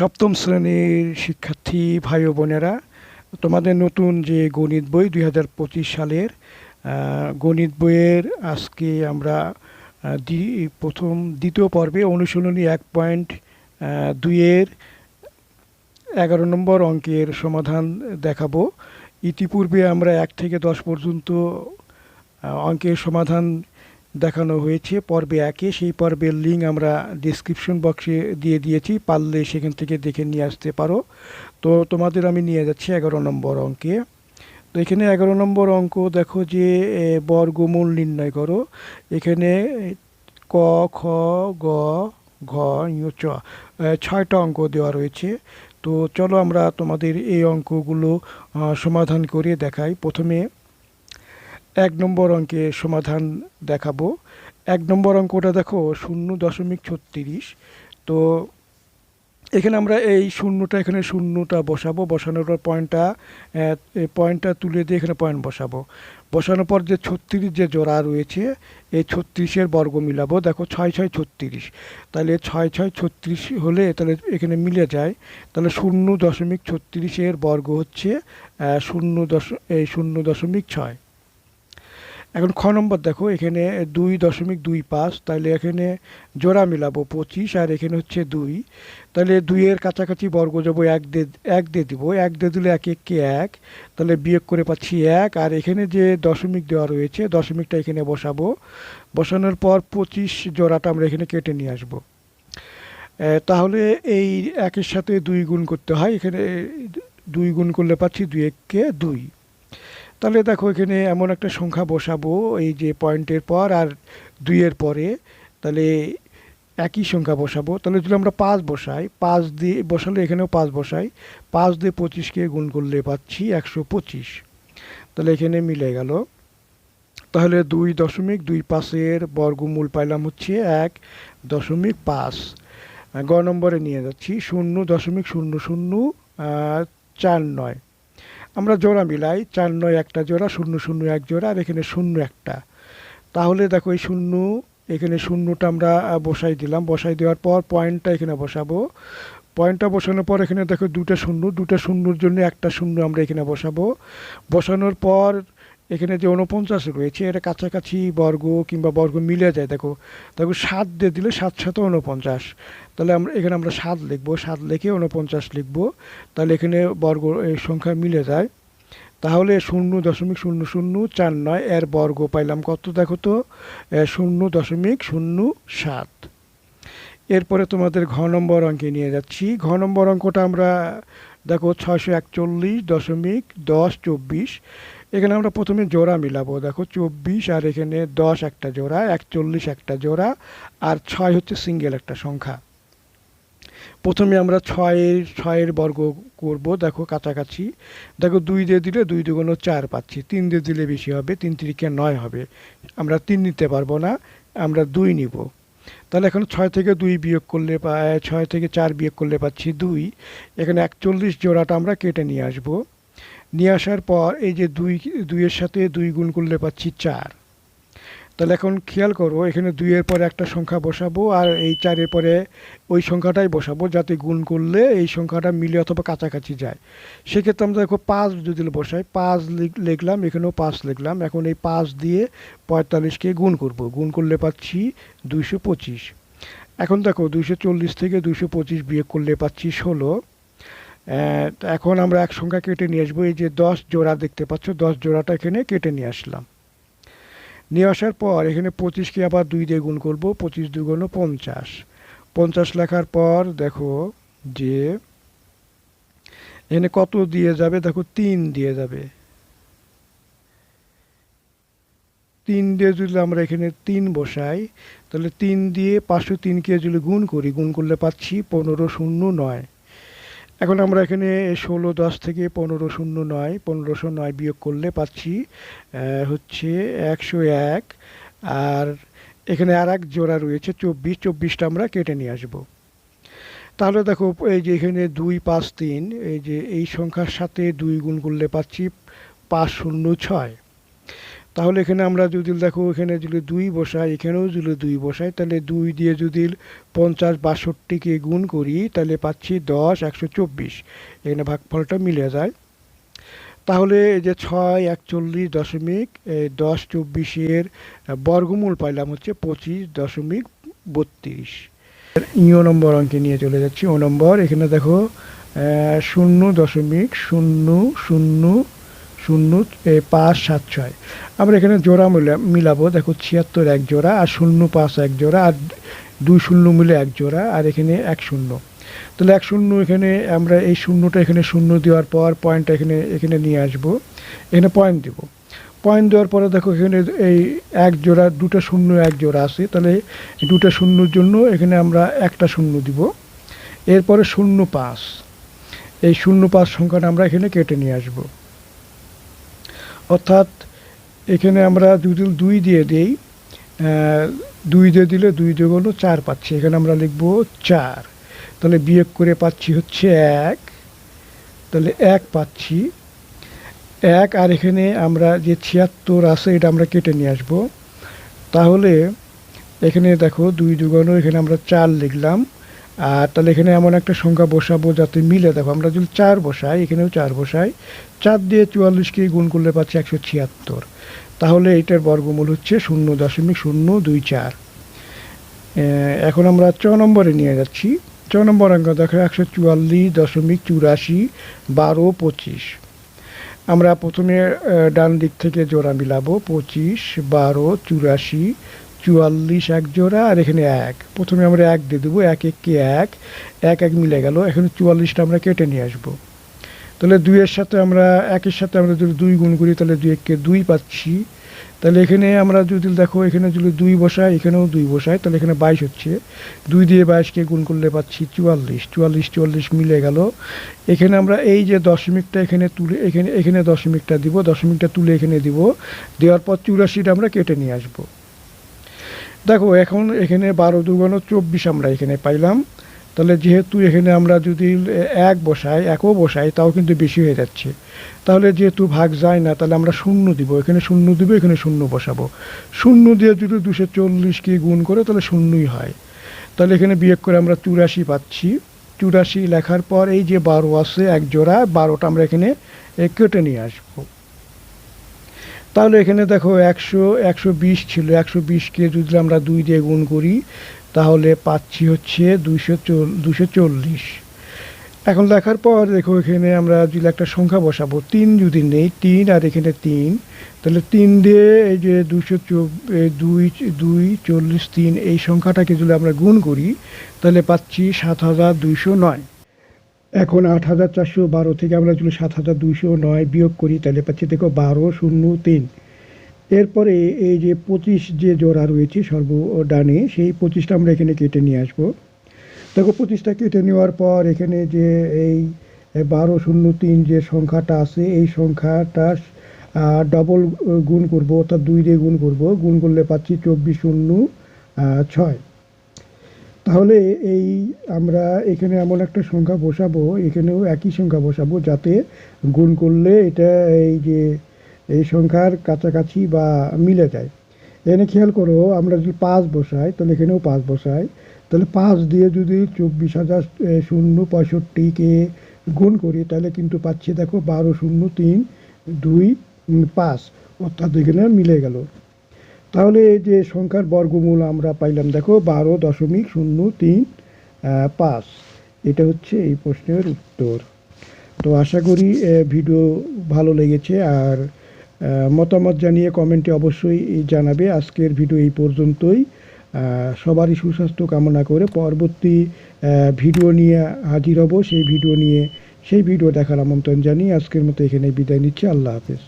সপ্তম শ্রেণির শিক্ষার্থী ভাই বোনেরা, তোমাদের নতুন যে গণিত বই দুই হাজার পঁচিশ সালের গণিত বইয়ের আজকে আমরা দ্বি- প্রথম, দ্বিতীয় পর্বে অনুশীলনী এক পয়েন্ট দুইয়ের এগারো নম্বর অঙ্কের সমাধান দেখাবো। ইতিপূর্বে আমরা এক থেকে দশ পর্যন্ত অঙ্কের সমাধান দেখানো হয়েছে। পর্বে একে সেই পর্বের লিঙ্ক আমরা ডিসক্রিপশন বক্সে দিয়ে দিয়েছি। পারলে সেখান থেকে দেখে নিয়ে আসতে পারো। তো তোমাদের আমি নিয়ে যাচ্ছি এগারো নম্বর অঙ্কে। তো এখানে এগারো নম্বর অঙ্ক দেখো যে বর্গমূল নির্ণয় করো। এখানে ক, খ, গ, ঘ চ ছয়টা অঙ্ক দেওয়া রয়েছে। তো চলো আমরা তোমাদের এই অঙ্কগুলো সমাধান করে দেখাই। প্রথমে এক নম্বর অঙ্কে সমাধান দেখাবো। এক নম্বর অঙ্কটা দেখো, শূন্য দশমিক ছত্রিশ। তো এখানে আমরা এই শূন্যটা, এখানে শূন্যটা বসাবো। বসানোর পর পয়েন্টটা পয়েন্টটা তুলে দিয়ে এখানে পয়েন্ট বসাবো। বসানোর পর যে ছত্রিশ যে জোড়া রয়েছে, এই ছত্রিশের বর্গ মিলাবো। দেখো, ছয় ছয়, ছত্রিশ। তাহলে ছয় ছয়, ছত্রিশ হলে তাহলে এখানে মিলে যায়। তাহলে শূন্য দশমিক ছত্রিশের বর্গ হচ্ছে শূন্য দশ, এই শূন্য দশমিক ছয়। এখন খ নম্বর দেখো, এখানে দুই দশমিক দুই পাঁচ তাহলে এখানে জোড়া মিলাবো পঁচিশ, আর এখানে হচ্ছে দুই। তাহলে দুইয়ের কাছাকাছি বর্গ যাব এক দিয়ে এক দিয়ে দিব, এক দিয়ে দিলে এক এককে এক তাহলে বিয়োগ করে পাচ্ছি এক, আর এখানে যে দশমিক দেওয়া রয়েছে, দশমিকটা এখানে বসাবো। বসানোর পর পঁচিশ জোড়াটা আমরা এখানে কেটে নিয়ে আসব। তাহলে এই একের সাথে দুই গুণ করতে হয়, এখানে দুই গুণ করলে পাচ্ছি দুই এককে দুই। তাহলে দেখো, এখানে এমন একটা সংখ্যা বসাবো, এই যে পয়েন্টের পর আর দুইয়ের পরে, তাহলে একই সংখ্যা বসাবো। তাহলে যদি আমরা পাঁচ বসাই, পাঁচ দিয়ে বসালে এখানেও পাঁচ বসাই, পাঁচ দিয়ে পঁচিশকে গুণ করলে পাচ্ছি একশো পঁচিশ। তাহলে এখানে মিলে গেল। তাহলে দুই দশমিক দুই পাঁচের বর্গমূল পাইলাম হচ্ছে এক দশমিক পাঁচ। গ নম্বরে নিয়ে যাচ্ছি, শূন্য দশমিক শূন্য শূন্য চার নয়। আমরা জোড়া মিলাই চার নয় একটা জোড়া, শূন্য শূন্য এক জোড়া আর এখানে শূন্য একটা। তাহলে দেখো এই শূন্য, এখানে শূন্যটা আমরা বসাই দিলাম। বসাই দেওয়ার পর পয়েন্টটা এখানে বসাবো। পয়েন্টটা বসানোর পর এখানে দেখো দুটা শূন্য দুটা শূন্যর জন্য একটা শূন্য আমরা এখানে বসাবো। বসানোর পর এখানে যে উনপঞ্চাশ রয়েছে, এটা কাছাকাছি বর্গ কিংবা বর্গ মিলে যায়। দেখো দেখো সাত দিয়ে দিলে সাত সাথে উনপঞ্চাশ তাহলে আমরা, এখানে আমরা সাত লিখব, সাত লিখে উনপঞ্চাশ লিখব। তাহলে এখানে বর্গ এই সংখ্যা মিলে যায়। তাহলে শূন্য দশমিক শূন্য শূন্য চার নয়, এর বর্গ পাইলাম কত দেখো তো? শূন্য দশমিক শূন্য সাত। এরপরে তোমাদের ঘ নম্বর অঙ্কে নিয়ে যাচ্ছি। ঘ নম্বর অঙ্কটা আমরা দেখো ছয়শো একচল্লিশ দশমিক দশ চব্বিশ। এখানে আমরা প্রথমে জোড়া মিলাবো। দেখো চব্বিশ আর এখানে দশ একটা জোড়া, একচল্লিশ একটা জোড়া আর ছয় হচ্ছে সিঙ্গেল একটা সংখ্যা। প্রথমে আমরা ছয়ের ছয়ের বর্গ করব, দেখো কাছাকাছি। দেখো দুই দিয়ে দিলে দুই দুগুণ চার পাচ্ছি। তিন দিয়ে দিলে বেশি হবে, তিন তিরিকে নয় হবে। আমরা তিন নিতে পারব না, আমরা দুই নিব। তাহলে এখন ছয় থেকে দুই বিয়োগ করলে ছয় থেকে চার বিয়োগ করলে পাচ্ছি দুই। এখানে একচল্লিশ জোড়াটা আমরা কেটে নিয়ে আসব। নিয়ে আসার পর এই যে দুই, দুইয়ের সাথে দুই গুণ করলে পাচ্ছি চার। তাহলে এখন খেয়াল করো, এখানে দুইয়ের পরে একটা সংখ্যা বসাবো আর এই চারের পরে ওই সংখ্যাটাই বসাবো যাতে গুণ করলে এই সংখ্যাটা মিলে অথবা কাছাকাছি যায়। সেক্ষেত্রে আমরা দেখো পাঁচ যদি বসাই, পাঁচ লিখলাম, এখানেও পাঁচ লিখলাম। এখন এই পাঁচ দিয়ে পঁয়তাল্লিশকে গুণ করব। গুণ করলে পাচ্ছি দুইশো পঁচিশ। এখন দেখো দুইশো চল্লিশ থেকে দুইশো পঁচিশ বিয়োগ করলে পাচ্ছি ষোলো। এখন আমরা এক সংখ্যা কেটে নিয়ে আসব। এই যে দশ জোড়া দেখতে পাচ্ছ, দশ জোড়াটা এখানে কেটে নিয়ে আসলাম। নিয়ে আসার পর এখানে পঁচিশকে আবার দুই দিয়ে গুণ করব, পঁচিশ দুগুণ পঞ্চাশ। পঞ্চাশ লেখার পর দেখো যে এখানে কত দিয়ে যাবে? দেখো তিন দিয়ে যাবে। তিন দিয়ে যদি আমরা এখানে তিন বসাই, তাহলে তিন দিয়ে পাঁচশো তিনকে যদি গুণ করি, গুণ করলে পাচ্ছি পনেরো শূন্য নয়। এখন আমরা এখানে ষোলো দশ থেকে পনেরো শূন্য নয় পনেরোশো নয় বিয়োগ করলে পাচ্ছি হচ্ছে একশো এক। আর এখানে আর এক জোড়া রয়েছে, চব্বিশ, চব্বিশটা আমরা কেটে নিয়ে আসব। তাহলে দেখো, এই যে এখানে দুই, পাঁচ, তিন, এই যে এই সংখ্যার সাথে দুই গুণ করলে পাচ্ছি পাঁচ, শূন্য, ছয়। তাহলে এখানে আমরা যদি দেখো, এখানে যদি দুই বসাই, এখানেও যদি দুই বসাই, তাহলে দুই দিয়ে যদি পঞ্চাশ বাষট্টিকে গুণ করি, তাহলে পাচ্ছি দশ, একশো চব্বিশ। এখানে ভাগফলটা মিলে যায়। তাহলে এই যে ছয়, একচল্লিশ দশমিক দশ চব্বিশের বর্গমূল পাইলাম হচ্ছে পঁচিশ দশমিক বত্রিশ। ইও নম্বর অঙ্কে নিয়ে চলে যাচ্ছি। ও নম্বর, এখানে দেখো শূন্য দশমিক শূন্য শূন্য শূন্য পাঁচ, সাত, ছয়। আমরা এখানে জোড়া মিলা, মিলাবো, দেখো ছিয়াত্তর এক জোড়া, আর শূন্য, পাঁচ, এক জোড়া, আর দুই শূন্য মিলে এক জোড়া, আর এখানে এক শূন্য। তাহলে এক শূন্য এখানে, আমরা এই শূন্যটা এখানে শূন্য দেওয়ার পর পয়েন্টটা এখানে এখানে নিয়ে আসব। এখানে পয়েন্ট দেব। পয়েন্ট দেওয়ার পরে দেখো এখানে এই এক জোড়া, দুটো শূন্য, এক জোড়া আছে। তাহলে দুটো শূন্যর জন্য এখানে আমরা একটা শূন্য দিব। এরপরে শূন্য, পাঁচ। এই শূন্য, পাঁচ সংখ্যাটা আমরা এখানে কেটে নিয়ে আসব। অর্থাৎ এখানে আমরা যদি দুই দিয়ে দিই দুই দিয়ে দিলে দুই দিয়ে হলো চার পাচ্ছি। এখানে আমরা লিখব চার। তাহলে বিয়োগ করে পাচ্ছি হচ্ছে এক। তাহলে এক পাচ্ছি। এক, আর এখানে আমরা যে ছিয়াত্তর আছে, এটা আমরা কেটে নিয়ে আসব। তাহলে এখানে দেখো দুই দুগুণ এখানে আমরা চার লিখলাম। আর তাহলে এখানে এমন একটা সংখ্যা বসাবো যাতে মিলে। দেখো, আমরা যদি চার বসাই, এখানেও চার বসাই, চার দিয়ে চুয়াল্লিশকে গুণ করলে পাচ্ছি একশো ছিয়াত্তর। তাহলে এটার বর্গমূল হচ্ছে শূন্য দশমিক শূন্য দুই চার। এখন আমরা চ নম্বরে নিয়ে যাচ্ছি। চ নম্বর অঙ্ক, দেখো, একশো চুয়াল্লিশ দশমিক চুরাশি বারো পঁচিশ। আমরা প্রথমে ডান দিক থেকে জোড়া মিলাবো, পঁচিশ, বারো, চুরাশি চুয়াল্লিশ, এক জোড়া, আর এখানে এক। প্রথমে আমরা এক দিয়ে দেবো, এক এককে এক। এক এক মিলে গেল, এখানে চুয়াল্লিশটা আমরা কেটে নিয়ে আসব। তাহলে দুইয়ের সাথে আমরা, একের সাথে আমরা যদি দুই গুণ করি, তাহলে দুই এককে দুই পাচ্ছি। তাহলে এখানে আমরা যদি দেখো, এখানে যদি দুই বসাই, এখানেও দুই বসাই, তাহলে এখানে বাইশ হচ্ছে। দুই দিয়ে বাইশকে গুণ করলে পাচ্ছি চুয়াল্লিশ। চুয়াল্লিশ চুয়াল্লিশ মিলে গেল। এখানে আমরা এই যে দশমিকটা এখানে তুলে, এখানে এখানে দশমিকটা দিব, দশমিকটা তুলে এখানে দিব। দেওয়ার পর চুরাশিটা আমরা কেটে নিয়ে আসব। দেখো, এখন এখানে বারো দুগুণ চব্বিশ আমরা এখানে পাইলাম। তাহলে যেহেতু এখানে আমরা যদি এক বসাই, একও বসাই, তাও কিন্তু বেশি হয়ে যাচ্ছে। তাহলে যেহেতু ভাগ যায় না, তাহলে আমরা শূন্য দিব। এখানে শূন্য দিব, এখানে শূন্য বসাবো। শূন্য দিয়ে যদি দুশো চল্লিশ চল্লিশকে গুণ করে, তাহলে শূন্যই হয়। তাহলে এখানে বিয়োগ করে আমরা চুরাশি পাচ্ছি। চুরাশি লেখার পর এই যে বারো আছে, এক জোড়া, বারোটা আমরা এখানে কেটে নিয়ে আসব। তাহলে এখানে দেখো একশো একশো বিশ ছিল। একশো বিশকে যদি আমরা দুই দিয়ে গুণ করি, তাহলে পাচ্ছি হচ্ছে দুইশো দুশো চল্লিশ। এখন লেখার পর দেখো এখানে আমরা যদি একটা সংখ্যা বসাবো, তিন যদি নেই, তিন আর এখানে তিন, তাহলে তিন দিয়ে এই যে দুশো দুই দুই চল্লিশ তিন, এই সংখ্যাটাকে যদি আমরা গুণ করি, তাহলে পাচ্ছি সাত হাজার দুইশো নয়। এখন আট হাজার চারশো বারো থেকে আমরা যদি সাত হাজার দুইশো নয় বিয়োগ করি, তাহলে পাচ্ছি দেখো বারো শূন্য তিন। এরপরে এই যে পঁচিশ যে জোড়া রয়েছে সর্ব ডানে সেই পঁচিশটা আমরা এখানে কেটে নিয়ে আসব। দেখো পঁচিশটা কেটে নেওয়ার পর এখানে যে এই বারো শূন্য তিন যে সংখ্যাটা আছে, এই সংখ্যাটা ডবল গুণ করব, অর্থাৎ দুই দিয়ে গুণ করব। গুণ করলে পাচ্ছি চব্বিশ শূন্য ছয়। তাহলে এই আমরা এখানে এমন একটা সংখ্যা বসাবো, এখানেও একই সংখ্যা বসাবো যাতে গুণ করলে এটা এই যে, এই সংখ্যার কাছাকাছি বা মিলে যায়। এখানে খেয়াল করো, আমরা যদি পাঁচ বসাই, তাহলে এখানেও পাঁচ বসাই। তাহলে পাঁচ দিয়ে যদি চব্বিশ হাজার শূন্য পঁয়ষট্টিকে গুণ করি, তাহলে কিন্তু পাচ্ছি দেখো বারো শূন্য তিন দুই পাঁচ। অর্থাৎ এখানে মিলে গেল। তাহলে এই যে সংখ্যার বর্গমূল আমরা পাইলাম, দেখো বারো দশমিক শূন্য তিন পাঁচ। এটা হচ্ছে এই প্রশ্নের উত্তর। তো আশা করি ভিডিও ভালো লেগেছে আর মতামত জানিয়ে কমেন্টে অবশ্যই জানাবে। আজকের ভিডিও এই পর্যন্তই। সবারই সুস্বাস্থ্য কামনা করে পরবর্তী ভিডিও নিয়ে হাজির হব। সেই ভিডিও নিয়ে, সেই ভিডিও দেখার আমন্ত্রণ জানিয়ে আজকের মতো এখানে বিদায় নিচ্ছি। আল্লাহ হাফেজ।